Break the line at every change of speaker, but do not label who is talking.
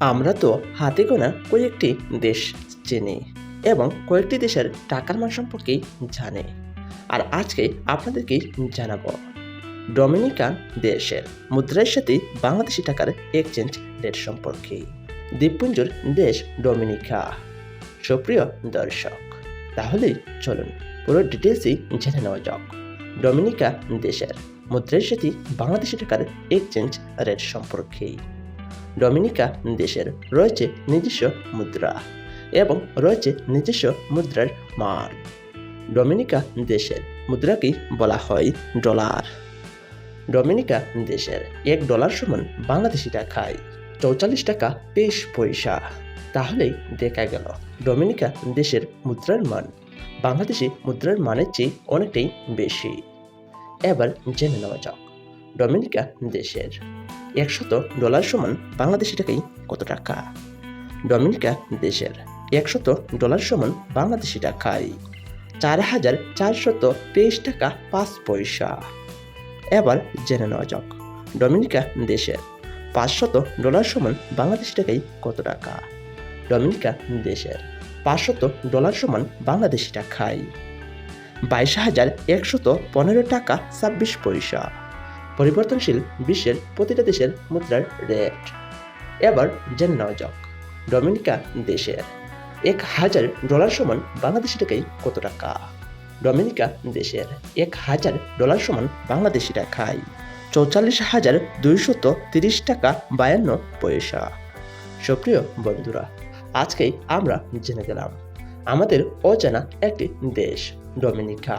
আমরা তো হাতে গোনা কয়েকটি দেশ চিনি এবং কয়েকটি দেশের টাকার মান সম্পর্কেই জানি। আর আজকে আপনাদেরকে জানাব, ডোমিনিকান দেশের মুদ্রার সাথে বাংলাদেশি টাকার এক্সচেঞ্জ রেট সম্পর্কে। দ্বীপপুঞ্জর দেশ ডোমিনিকা। সুপ্রিয় দর্শক, তাহলে চলুন পুরো ডিটেলসই জেনে নেওয়া যাক। ডোমিনিকা দেশের মুদ্রার সাথে বাংলাদেশি টাকার এক্সচেঞ্জ রেট সম্পর্কে। ডোমিনিকা দেশের রয়েছে নিজস্ব মুদ্রা এবং রয়েছে নিজস্ব মুদ্রার মান ডোমিনিকা দেশের মুদ্রাকেই বলা হয় ডলার। ডোমিনিকা দেশের এক ডলার সমান বাংলাদেশি টাকায় চৌচল্লিশ টাকা তেইশ পয়সা। তাহলেই দেখা গেল, ডোমিনিকা দেশের মুদ্রার মান বাংলাদেশি মুদ্রার মানের চেয়ে অনেকটাই বেশি। এবার জেনে নেওয়া যাক, ডোমিনিকা দেশের একশত ডলার সমান বাংলাদেশি টাকাই কত টাকা? ডমিনিকা দেশের একশত ডলার সমান বাংলাদেশি টাকায় চার হাজার চারশত তেইশ টাকা পাঁচ পয়সা। এবার জেনে নেওয়া যাক, ডমিনিকা দেশের পাঁচশত ডলার সমান বাংলাদেশি টাকায় কত টাকা? ডমিনিকা দেশের পাঁচশত ডলার সমান বাংলাদেশি টাকায় বাইশ হাজার একশত পনেরো টাকা ছাব্বিশ পয়সা। পরিবর্তনশীল বিশ্বের প্রতিটা দেশের মুদ্রার রেট। এবার জেনে নেওয়া যাক, ডোমিনিকা দেশের এক হাজার ডলার সমান বাংলাদেশি টাকায় কত টাকা? ডোমিনিকা দেশের এক হাজার ডলার সমান বাংলাদেশি টাকায় চৌচল্লিশ হাজার দুইশত তিরিশ টাকা বায়ান্ন পয়সা। সুপ্রিয় বন্ধুরা, আজকেই আমরা জেনে গেলাম, আমাদের অজানা একটি দেশ, ডোমিনিকা।